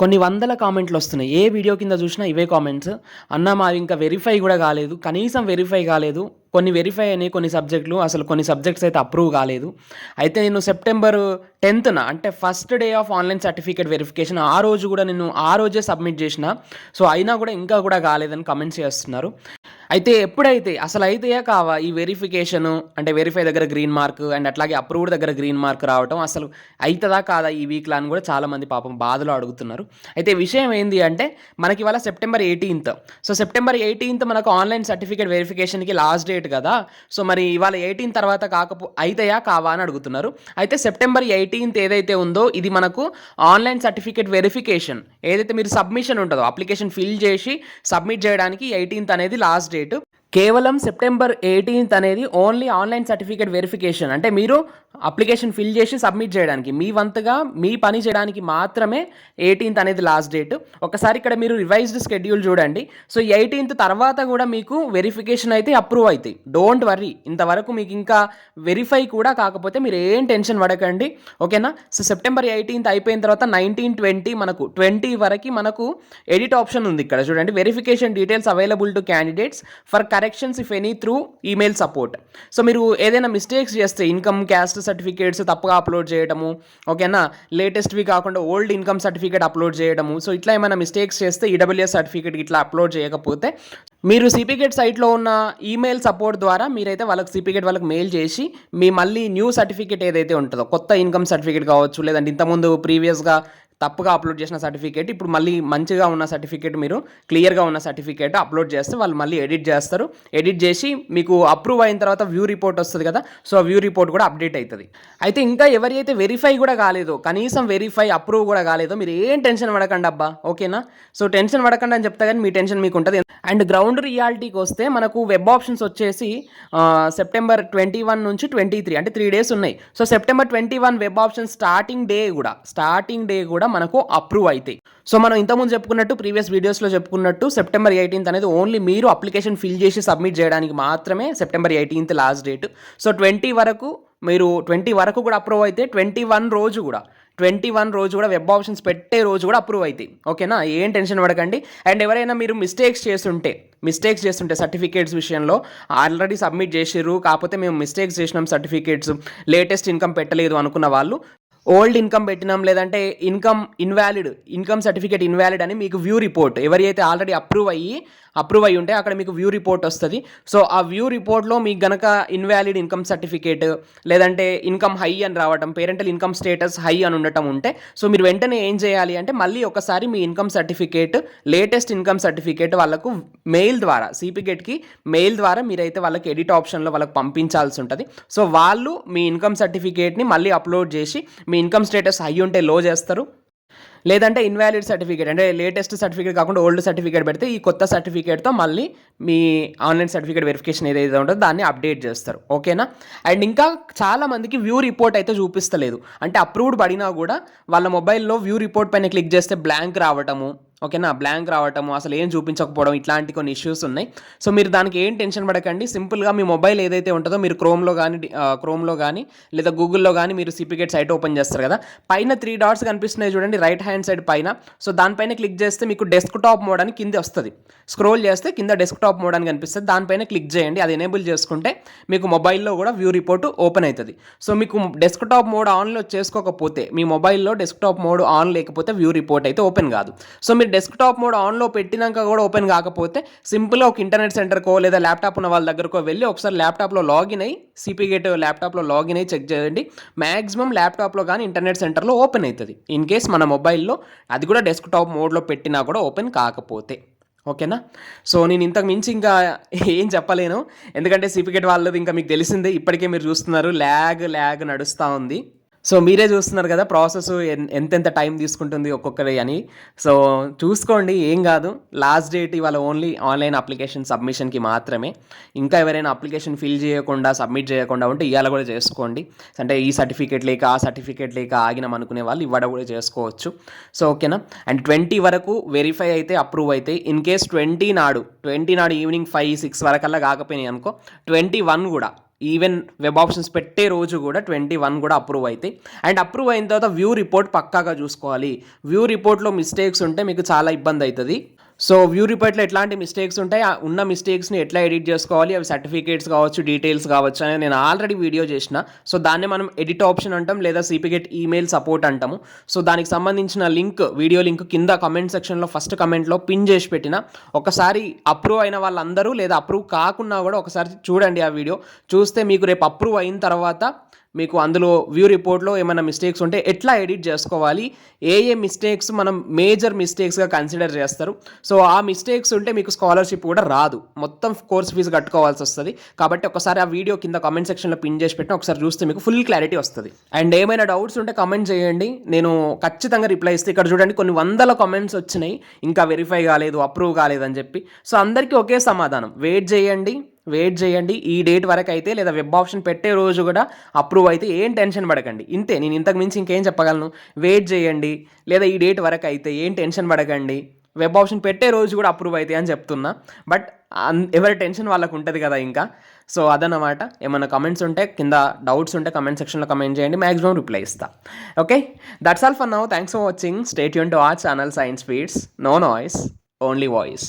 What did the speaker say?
కొన్ని వందల కామెంట్లు వస్తున్నాయి. ఏ వీడియో కింద చూసినా ఇవే కామెంట్స్. అన్న మాది ఇంకా వెరిఫై కూడా కాలేదు. కనీసం వెరిఫై కాలేదు. కొన్ని వెరిఫై అయినాయి కొన్ని సబ్జెక్టులు అసలు కొన్ని సబ్జెక్ట్స్ అయితే అప్రూవ్ కాలేదు. అయితే నేను సెప్టెంబర్ టెన్త్న అంటే first day of online certificate verification ఆ రోజు కూడా నేను ఆ రోజే సబ్మిట్ చేసిన. సో అయినా కూడా ఇంకా కూడా కాలేదని కమెంట్స్ చేస్తున్నారు. అయితే ఎప్పుడైతే అసలు అయితే కావా ఈ వెరిఫికేషన్ అంటే వెరిఫై దగ్గర గ్రీన్ మార్క్ అండ్ అట్లాగే అప్రూవ్డ్ దగ్గర గ్రీన్ మార్క్ రావటం అసలు అవుతుందా కాదా ఈ వీక్లో అని కూడా చాలామంది పాపం బాధలో అడుగుతున్నారు. అయితే విషయం ఏంది అంటే మనకి ఇవాళ September eighteenth so September eighteenth మనకు ఆన్లైన్ సర్టిఫికేట్ వెరిఫికేషన్కి లాస్ట్ డేట్ కదా. సో మరి ఇవాళ ఎయిటీన్ తర్వాత కాకపో అవుతాయా కావా అని అడుగుతున్నారు. అయితే సెప్టెంబర్ ఎయిటీన్త్ ఏదైతే ఉందో ఇది మనకు ఆన్లైన్ సర్టిఫికేట్ వెరిఫికేషన్ ఏదైతే మీరు సబ్మిషన్ ఉంటుందో అప్లికేషన్ ఫిల్ చేసి సబ్మిట్ చేయడానికి ఎయిటీన్త్ అనేది లాస్ట్ డేట్ ರೇಟು కేవలం సెప్టెంబర్ ఎయిటీన్త్ అనేది ఓన్లీ ఆన్లైన్ సర్టిఫికేట్ వెరిఫికేషన్ అంటే మీరు అప్లికేషన్ ఫిల్ చేసి సబ్మిట్ చేయడానికి మీ వంతుగా మీ పని చేయడానికి మాత్రమే ఎయిటీన్త్ అనేది లాస్ట్ డేట్ ఒకసారి ఇక్కడ మీరు రివైజ్డ్ షెడ్యూల్ చూడండి. సో ఎయిటీన్త్ తర్వాత కూడా మీకు వెరిఫికేషన్ అయితే అప్రూవ్ అవుతాయి డోంట్ వర్రీ ఇంతవరకు మీకు ఇంకా వెరిఫై కూడా కాకపోతే మీరు ఏం టెన్షన్ పడకండి. ఓకేనా సో సెప్టెంబర్ ఎయిటీన్త్ అయిపోయిన తర్వాత నైన్టీన్ ట్వంటీ మనకు ట్వంటీ వరకు మనకు ఎడిట్ ఆప్షన్ ఉంది ఇక్కడ. చూడండి. Verification details available to candidates for corrections if any through email support so మీరు ఏదైనా మిస్టేక్స్ చేస్తే ఇన్కమ్ క్యాస్ట్ సర్టిఫికేట్స్ తప్పుగా అప్లోడ్ చేయడము ఓకేనా లేటెస్ట్వి కాకుండా ఓల్డ్ ఇన్కమ్ సర్టిఫికేట్ అప్లోడ్ చేయడము. సో ఇట్లా ఏమైనా మిస్టేక్స్ చేస్తే ఈడబ్ల్యూఎస్ సర్టిఫికేట్ ఇట్లా అప్లోడ్ చేయకపోతే మీరు సిపికేట్ సైట్లో ఉన్న ఈమెయిల్ సపోర్ట్ ద్వారా మీరైతే వాళ్ళకి సిపికేట్ వాళ్ళకి మెయిల్ చేసి మీ మళ్ళీ న్యూ సర్టిఫికేట్ ఏదైతే ఉంటుందో కొత్త ఇన్కమ్ సర్టిఫికేట్ కావచ్చు లేదంటే ఇంతకుముందు ప్రీవియస్గా తప్పుగా అప్లోడ్ చేసిన సర్టిఫికేట్ ఇప్పుడు మళ్ళీ మంచిగా ఉన్న సర్టిఫికేట్ మీరు క్లియర్గా ఉన్న సర్టిఫికేట్ అప్లోడ్ చేస్తే వాళ్ళు మళ్ళీ ఎడిట్ చేస్తారు. ఎడిట్ చేసి మీకు అప్రూవ్ అయిన తర్వాత వ్యూ రిపోర్ట్ వస్తుంది కదా సో వ్యూ రిపోర్ట్ కూడా అప్డేట్ అవుతుంది అయితే ఇంకా ఎవరైతే వెరిఫై కూడా కాలేదో కనీసం వెరిఫై అప్రూవ్ కూడా కాలేదో మీరు ఏం టెన్షన్ పడకండి అబ్బా ఓకేనా? సో టెన్షన్ పడకండి అని చెప్తా కానీ మీ టెన్షన్ మీకు ఉంటుంది. అండ్ గ్రౌండ్ రియాలిటీకి వస్తే మనకు వెబ్ ఆప్షన్స్ వచ్చేసి సెప్టెంబర్ ట్వంటీ వన్ నుంచి ట్వంటీ త్రీ అంటే త్రీ డేస్ ఉన్నాయి. So September twenty one web option starting day కూడా స్టార్టింగ్ డే కూడా మనకు అప్రూవ్ అవుతాయి సో మనం ఇంతకుముందు చెప్పుకున్నట్టు ప్రీవియస్ వీడియోస్లో చెప్పుకున్నట్టు సెప్టెంబర్ ఎయిటీన్త్ అనేది ఓన్లీ మీరు అప్లికేషన్ ఫిల్ చేసి సబ్మిట్ చేయడానికి మాత్రమే September eighteenth last date so twenty వరకు మీరు ట్వంటీ వరకు కూడా అప్రూవ్ అయితే ట్వంటీ వన్ రోజు కూడా ట్వంటీ వన్ రోజు కూడా వెబ్ ఆప్షన్స్ పెట్టే రోజు కూడా అప్రూవ్ అవుతాయి ఓకేనా ఏం టెన్షన్ పడకండి. అండ్ ఎవరైనా మీరు మిస్టేక్స్ చేస్తుంటే మిస్టేక్స్ చేస్తుంటే సర్టిఫికేట్స్ విషయంలో ఆల్రెడీ సబ్మిట్ చేసిర్రు కాకపోతే మేము మిస్టేక్స్ చేసినాం సర్టిఫికేట్స్ లేటెస్ట్ ఇన్కమ్ పెట్టలేదు అనుకున్న వాళ్ళు ఓల్డ్ ఇన్కమ్ పెట్టినాం లేదంటే income invalid income certificate invalid అని మీకు వ్యూ రిపోర్ట్ ఎవరైతే ఆల్రెడీ అప్రూవ్ అయ్యి అప్రూవ్ అయ్యి ఉంటే అక్కడ మీకు వ్యూ రిపోర్ట్ వస్తుంది. సో ఆ వ్యూ రిపోర్ట్లో మీకు గనక ఇన్వాలిడ్ ఇన్కమ్ సర్టిఫికేట్ లేదంటే ఇన్కమ్ హై అని రావటం పేరెంటల్ ఇన్కమ్ స్టేటస్ హై అని ఉండటం ఉంటే సో మీరు వెంటనే ఏం చేయాలి అంటే మళ్ళీ ఒకసారి మీ income certificate latest income certificate వాళ్ళకు మెయిల్ ద్వారా సిపిగేట్కి మెయిల్ ద్వారా మీరైతే వాళ్ళకి ఎడిట్ ఆప్షన్లో వాళ్ళకి పంపించాల్సి ఉంటుంది. సో వాళ్ళు మీ ఇన్కమ్ సర్టిఫికేట్ని మళ్ళీ అప్లోడ్ చేసి మీ ఇన్కమ్ స్టేటస్ హై ఉంటే లో చేస్తారు. లేదంటే ఇన్వాలిడ్ సర్టిఫికేట్ అంటే లేటెస్ట్ సర్టిఫికేట్ కాకుండా ఓల్డ్ సర్టిఫికేట్ పెడితే ఈ కొత్త సర్టిఫికేట్తో మళ్ళీ మీ ఆన్లైన్ సర్టిఫికేట్ వెరిఫికేషన్ ఏదైతే ఉంటుందో దాన్ని అప్డేట్ చేస్తారు. ఓకేనా అండ్ ఇంకా చాలా మందికి వ్యూ రిపోర్ట్ అయితే చూపిస్తలేదు. అంటే అప్రూవ్డ్ పడినా కూడా వాళ్ళ మొబైల్లో వ్యూ రిపోర్ట్ పైన క్లిక్ చేస్తే బ్లాంక్ రావటము ఓకేనా? బ్లాంక్ రావటము అసలు ఏం చూపించకపోవడం ఇట్లాంటి కొన్ని ఇష్యూస్ ఉన్నాయి. సో మీరు దానికి ఏం టెన్షన్ పడకండి. సింపుల్గా మీ మొబైల్ ఏదైతే ఉంటుందో మీరు క్రోమ్లో కానీ క్రోమ్లో కానీ లేదా గూగుల్లో కానీ మీరు సిపికేట్ సైట్ ఓపెన్ చేస్తారు కదా? పైన త్రీ డాట్స్ కనిపిస్తున్నాయి చూడండి రైట్ హ్యాండ్ సైడ్ పైన. సో దానిపైన క్లిక్ చేస్తే మీకు డెస్క్ టాప్ మోడ్ అని కింద వస్తుంది. స్క్రోల్ చేస్తే కింద డెస్క్ టాప్ మోడ్ అని కనిపిస్తుంది. దానిపైన క్లిక్ చేయండి. అది ఎనేబుల్ చేసుకుంటే మీకు మొబైల్లో కూడా వ్యూ రిపోర్ట్ ఓపెన్ అవుతుంది. సో మీకు డెస్క్ టాప్ మోడ్ ఆన్లో చేసుకోకపోతే మీ మొబైల్లో డెస్క్ టాప్ మోడ్ ఆన్ లేకపోతే వ్యూ రిపోర్ట్ అయితే ఓపెన్ కాదు. సో మీరు డెస్క్టాప్ మోడ్ ఆన్లో పెట్టినాక కూడా ఓపెన్ కాకపోతే సింపుల్గా ఒక ఇంటర్నెట్ సెంటర్కో లేదా ల్యాప్టాప్ ఉన్న వాళ్ళ దగ్గరకో వెళ్ళి ఒకసారి ల్యాప్టాప్లో లాగిన్ అయ్యి సిపిగేట్ ల్యాప్టాప్లో లాగిన్ అయ్యి చెక్ చేయండి. మ్యాక్సిమం ల్యాప్టాప్లో కానీ ఇంటర్నెట్ సెంటర్లో ఓపెన్ అవుతుంది ఇన్ కేస్ మన మొబైల్లో అది కూడా డెస్క్టాప్ మోడ్లో పెట్టినా కూడా ఓపెన్ కాకపోతే. ఓకేనా సో నేను ఇంతకు మించి ఇంకా ఏం చెప్పలేను. ఎందుకంటే సిపికెట్ వాళ్ళది ఇంకా మీకు తెలిసిందే ఇప్పటికే మీరు చూస్తున్నారు. ల్యాగ్ ల్యాగ్ నడుస్తూ ఉంది. సో మీరే చూస్తున్నారు కదా ప్రాసెస్ ఎంతెంత టైం తీసుకుంటుంది ఒక్కొక్కరి అని. సో చూసుకోండి ఏం కాదు. లాస్ట్ డేట్ ఇవాళ ఓన్లీ ఆన్లైన్ అప్లికేషన్ సబ్మిషన్కి మాత్రమే. ఇంకా ఎవరైనా అప్లికేషన్ ఫిల్ చేయకుండా సబ్మిట్ చేయకుండా ఉంటే ఇవాళ కూడా చేసుకోండి. అంటే ఈ సర్టిఫికేట్ లేక ఆ సర్టిఫికేట్ లేక ఆగినాం అనుకునే వాళ్ళు ఇవాడ కూడా చేసుకోవచ్చు. సో ఓకేనా? అండ్ ట్వంటీ వరకు వెరిఫై అయితే అప్రూవ్ అయితే ఇన్ కేస్ ట్వంటీ నాడు ట్వంటీ నాడు ఈవినింగ్ ఫైవ్ సిక్స్ వరకల్లా కాకపోయినాయి అనుకో ట్వంటీ వన్ కూడా ఈవెన్ వెబ్ ఆప్షన్స్ పెట్టే రోజు కూడా ట్వంటీ వన్ కూడా అప్రూవ్ అవుతాయి అండ్ అప్రూవ్ అయిన తర్వాత వ్యూ రిపోర్ట్ పక్కాగా చూసుకోవాలి. వ్యూ రిపోర్ట్లో మిస్టేక్స్ ఉంటే మీకు చాలా ఇబ్బంది అవుతుంది సో వ్యూ రిపోర్ట్లో ఎట్లాంటి మిస్టేక్స్ ఉంటాయి? ఆ ఉన్న మిస్టేక్స్ని ఎట్లా ఎడిట్ చేసుకోవాలి? అవి సర్టిఫికేట్స్ కావచ్చు డీటెయిల్స్ కావచ్చు అని నేను ఆల్రెడీ వీడియో చేసిన. సో దాన్ని మనం ఎడిట్ ఆప్షన్ అంటాం లేదా సిపిగెట్ ఈమెయిల్ సపోర్ట్ అంటాము. సో దానికి సంబంధించిన లింక్ వీడియో లింక్ కింద కమెంట్ సెక్షన్లో ఫస్ట్ కమెంట్లో పిన్ చేసి పెట్టిన. ఒకసారి అప్రూవ్ అయిన వాళ్ళందరూ లేదా అప్రూవ్ కాకున్నా కూడా ఒకసారి చూడండి ఆ వీడియో చూస్తే మీకు రేపు అప్రూవ్ అయిన తర్వాత మీకు అందులో వ్యూ రిపోర్ట్లో ఏమైనా మిస్టేక్స్ ఉంటే ఎట్లా ఎడిట్ చేసుకోవాలి? ఏ ఏ మిస్టేక్స్ మనం మేజర్ మిస్టేక్స్గా కన్సిడర్ చేస్తారు? సో ఆ మిస్టేక్స్ ఉంటే మీకు స్కాలర్షిప్ కూడా రాదు. మొత్తం కోర్స్ ఫీజు కట్టుకోవాల్సి వస్తుంది. కాబట్టి ఒకసారి ఆ వీడియో కింద కామెంట్ సెక్షన్లో పిన్ చేసి పెట్టిన ఒకసారి చూస్తే మీకు ఫుల్ క్లారిటీ వస్తుంది. అండ్ ఏమైనా డౌట్స్ ఉంటే కమెంట్ చేయండి. నేను ఖచ్చితంగా రిప్లై ఇస్తే ఇక్కడ చూడండి కొన్ని వందల కమెంట్స్ వచ్చినాయి. ఇంకా వెరిఫై కాలేదు అప్రూవ్ కాలేదని చెప్పి. సో అందరికీ ఒకే సమాధానం. వెయిట్ చేయండి. వెయిట్ చేయండి. ఈ డేట్ వరకు అయితే లేదా వెబ్ ఆప్షన్ పెట్టే రోజు కూడా అప్రూవ్ అయితే ఏం టెన్షన్ పడకండి. ఇంతే నేను ఇంతకు మించి ఇంకేం చెప్పగలను? వెయిట్ చేయండి. లేదా ఈ డేట్ వరకు అయితే ఏం టెన్షన్ పడకండి. వెబ్ ఆప్షన్ పెట్టే రోజు కూడా అప్రూవ్ అయితే అని చెప్తున్నా. బట్ ఎవరి టెన్షన్ వాళ్ళకు ఉంటుంది కదా ఇంకా. సో అదనమాట ఏమైనా కమెంట్స్ ఉంటే కింద డౌట్స్ ఉంటే కమెంట్ సెక్షన్లో కమెంట్ చేయండి. మ్యాక్సిమం రిప్లై ఇస్తా. Okay? That's all for now thanks for watching stay Yoon to our channel science speeds no noise only voice